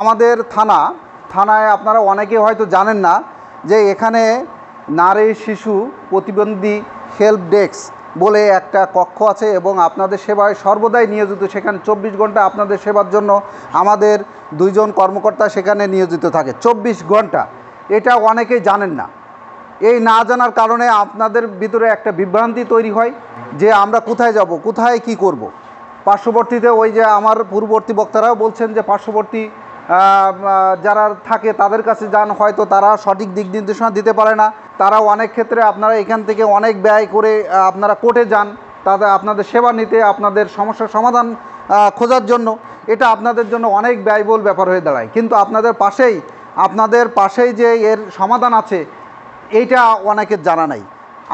আমাদের থানা, থানায় আপনারা অনেকে হয়তো জানেন না যে এখানে নারী শিশু প্রতিবন্ধী হেল্প ডেস্ক বলে একটা কক্ষ আছে এবং আপনাদের সেবায় সর্বদাই নিয়োজিত। সেখানে চব্বিশ ঘণ্টা আপনাদের সেবার জন্য আমাদের দুইজন কর্মকর্তা সেখানে নিয়োজিত থাকে। চব্বিশ ঘণ্টা। এটা অনেকেই জানেন না। এই না জানার কারণে আপনাদের ভিতরে একটা বিভ্রান্তি তৈরি হয় যে আমরা কোথায় যাব, কোথায় কি করব। পার্শ্ববর্তীতে ওই যে আমার পূর্ববর্তী বক্তারাও বলছেন যে পার্শ্ববর্তী যারা থাকে তাদের কাছে যান, হয়তো তারা সঠিক দিক নির্দেশনা দিতে পারে না। তারা অনেক ক্ষেত্রে আপনারা এখান থেকে অনেক ব্যয় করে আপনারা কোর্টে যান, তাদের, আপনাদের সেবা নিতে, আপনাদের সমস্যার সমাধান খোঁজার জন্য। এটা আপনাদের জন্য অনেক ব্যয়বহুল ব্যাপার হয়ে দাঁড়ায়। কিন্তু আপনাদের পাশেই আপনাদের পাশেই যে এর সমাধান আছে, এইটা অনেকের জানা নাই।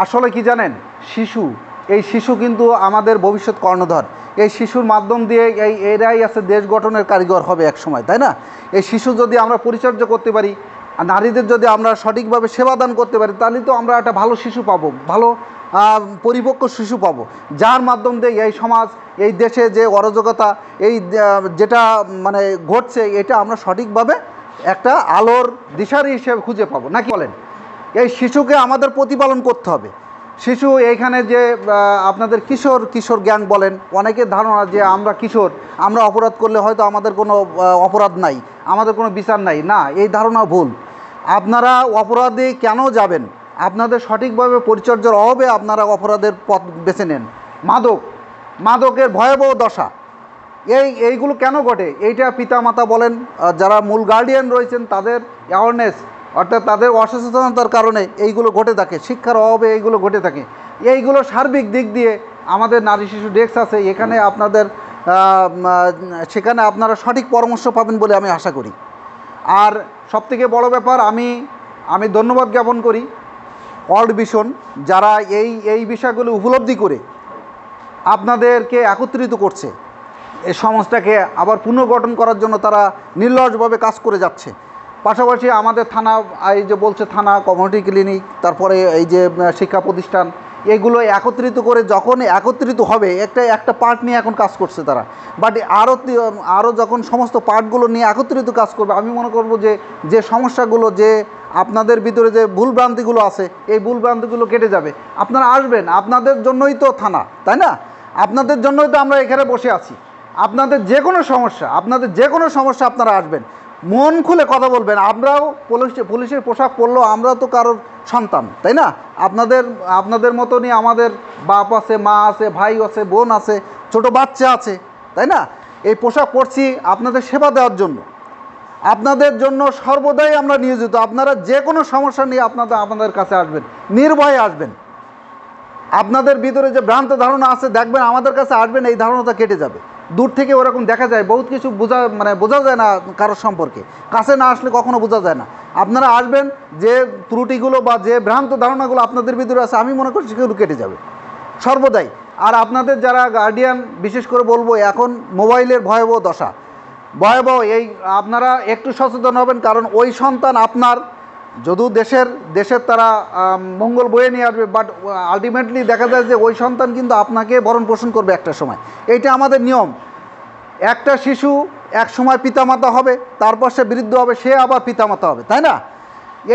আসলে কি জানেন? শিশু এই শিশু কিন্তু আমাদের ভবিষ্যৎ কর্ণধর। এই শিশুর মাধ্যম দিয়ে এই এরাই আছে দেশ গঠনের কারিগর হবে এক সময়, তাই না? এই শিশু যদি আমরা পরিচর্যা করতে পারি নারীদের যদি আমরা সঠিকভাবে সেবাদান করতে পারি, তাহলে তো আমরা একটা ভালো শিশু পাবো, ভালো পরিপক্ক শিশু পাবো। যার মাধ্যম দিয়ে এই সমাজ, এই দেশে যে অরাজকতা, এই যেটা মানে ঘটছে, এটা আমরা সঠিকভাবে একটা আলোর দিশারি হিসেবে খুঁজে পাবো। নাকি বলেন? এই শিশুকে আমাদের প্রতিপালন করতে হবে। শিশু, এইখানে যে আপনাদের কিশোর কিশোর গ্যাং বলেন অনেকের ধারণা যে আমরা কিশোর, আমরা অপরাধ করলে হয়তো আমাদের কোনো অপরাধ নাই, আমাদের কোনো বিচার নাই। না, এই ধারণা ভুল। আপনারা অপরাধে কেন যাবেন? আপনাদের সঠিকভাবে পরিচর্যার অভাবে আপনারা অপরাধের পথ বেছে নেন। মাদক, মাদকের ভয়াবহ দশা। এই, এইগুলো কেন ঘটে? এইটা পিতামাতা বলেন যারা মূল গার্ডিয়ান রয়েছেন, তাদের অ্যাওয়ারনেস অর্থাৎ তাদের অসচেতনতার কারণে এইগুলো ঘটে থাকে, শিক্ষার অভাবে এইগুলো ঘটে থাকে। এইগুলো সার্বিক দিক দিয়ে আমাদের নারী শিশু ডেস্ক আছে, এখানে আপনাদের সেখানে আপনারা সঠিক পরামর্শ পাবেন বলে আমি আশা করি। আর সবথেকে বড় ব্যাপার, আমি আমি ধন্যবাদ জ্ঞাপন করি ওয়ার্ল্ড ভিশন যারা এই এই বিষয়গুলো উপলব্ধি করে আপনাদেরকে একত্রিত করছে। এই সমাজটাকে আবার পুনর্গঠন করার জন্য তারা নির্লজভাবে কাজ করে যাচ্ছে। পাশাপাশি আমাদের থানা, এই যে বলছে থানা কমিউনিটি ক্লিনিক তারপরে এই যে শিক্ষা প্রতিষ্ঠান, এগুলো একত্রিত করে যখন একত্রিত হবে, একটা একটা পার্ট নিয়ে এখন কাজ করছে তারা। বাট আরও আরও যখন সমস্ত পার্টগুলো নিয়ে একত্রিত কাজ করবে, আমি মনে করব যে যে সমস্যাগুলো, যে আপনাদের ভিতরে যে ভুলভ্রান্তিগুলো আছে, এই ভুলভ্রান্তিগুলো কেটে যাবে। আপনারা আসবেন, আপনাদের জন্যই তো থানা, তাই না? আপনাদের জন্যই তো আমরা এখানে বসে আছি। আপনাদের যে কোনো সমস্যা, আপনাদের যে কোনো সমস্যা আপনারা আসবেন। মন খুলে কথা বলবেন। আমরাও পুলিশ পুলিশের পোশাক পরলেও আমরাও তো কারোর সন্তান, তাই না? আপনাদের আপনাদের মতনই আমাদের বাপ আছে, মা আছে, ভাই আছে, বোন আছে, ছোট বাচ্চা আছে, তাই না? এই পোশাক পরছি আপনাদের সেবা দেওয়ার জন্য। আপনাদের জন্য সর্বদাই আমরা নিয়োজিত। আপনারা যে কোনো সমস্যা নিয়ে আপনাদের আমাদের কাছে আসবেন, নির্ভয়ে আসবেন। আপনাদের ভিতরে যে ভ্রান্ত ধারণা আছে, দেখবেন আমাদের কাছে আসবেন, এই ধারণাটা কেটে যাবে। দূর থেকে ওরকম দেখা যায়, বহুত কিছু বোঝা মানে বোঝা যায় না কারোর সম্পর্কে। কাছে না আসলে কখনো বোঝা যায় না। আপনারা আসবেন, যে ত্রুটিগুলো বা যে ভ্রান্ত ধারণাগুলো আপনাদের ভিতরে আছে, আমি মনে করি সেগুলো কেটে যাবে। সর্বদাই। আর আপনাদের যারা গার্ডিয়ান বিশেষ করে বলব, এখন মোবাইলের ভয়াবহ দশা। ভয়াবহ এই, আপনারা একটু সচেতন হবেন, কারণ ওই সন্তান আপনার যদিও দেশের দেশের তারা মঙ্গল বয়ে নিয়ে আসবে বাট আলটিমেটলি দেখা যায় যে ওই সন্তান কিন্তু আপনাকে ভরণ পোষণ করবে একটা সময়। এইটা আমাদের নিয়ম। একটা শিশু এক সময় পিতামাতা হবে, তারপর সে বৃদ্ধ হবে, সে আবার পিতামাতা হবে, তাই না?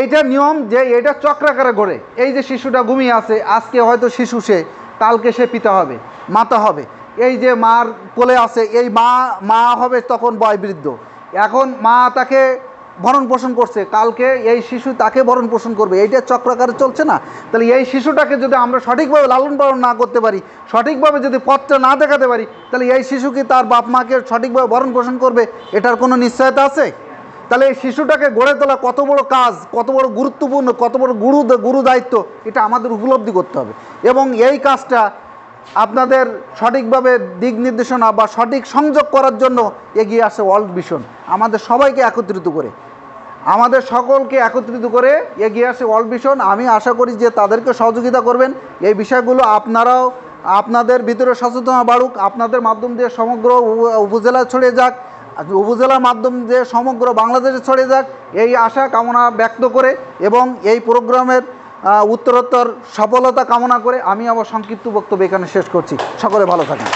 এইটা নিয়ম যে এটা চক্রাকারে ঘোরে। এই যে শিশুটা ঘুমিয়ে আছে, আজকে হয়তো শিশু সে, কালকে সে পিতা হবে, মাতা হবে। এই যে মার কোলে আছে, এই মা মা হবে তখন বয় বৃদ্ধ এখন মা তাকে ভরণ পোষণ করছে। কালকে এই শিশু তাকে ভরণ পোষণ করবে। এইটা চক্রাকারে চলছে না। তাহলে এই শিশুটাকে যদি আমরা সঠিকভাবে লালন পালন না করতে পারি, সঠিকভাবে যদি পথটা না দেখাতে পারি, তাহলে এই শিশু কি তার বাপ মাকে সঠিকভাবে ভরণ পোষণ করবে? এটার কোনো নিশ্চয়তা আছে? তাহলে এই শিশুটাকে গড়ে তোলা কত বড় কাজ, কত বড় গুরুত্বপূর্ণ, কত বড় গুরু গুরু দায়িত্ব, এটা আমাদের উপলব্ধি করতে হবে। এবং এই কাজটা আপনাদের সঠিকভাবে দিক নির্দেশনা বা সঠিক সংযোগ করার জন্য এগিয়ে আসে ওয়ার্ল্ড ভিশন। আমাদের সবাইকে একত্রিত করে। আমাদের সকলকে একত্রিত করে এগিয়ে আসে ওয়ার্ল্ড ভিশন। আমি আশা করি যে তাদেরকে সহযোগিতা করবেন। এই বিষয়গুলো আপনারাও, আপনাদের ভিতরে সচেতনতা বাড়ুক, আপনাদের মাধ্যম দিয়ে সমগ্র উপজেলা ছড়িয়ে যাক, উপজেলার মাধ্যম দিয়ে সমগ্র বাংলাদেশে ছড়িয়ে যাক, এই আশা কামনা ব্যক্ত করে এবং এই প্রোগ্রামের উত্তরোত্তর সফলতা কামনা করে আমি আমার সংক্ষিপ্ত বক্তব্য এখানে শেষ করছি। সকলে ভালো থাকেন।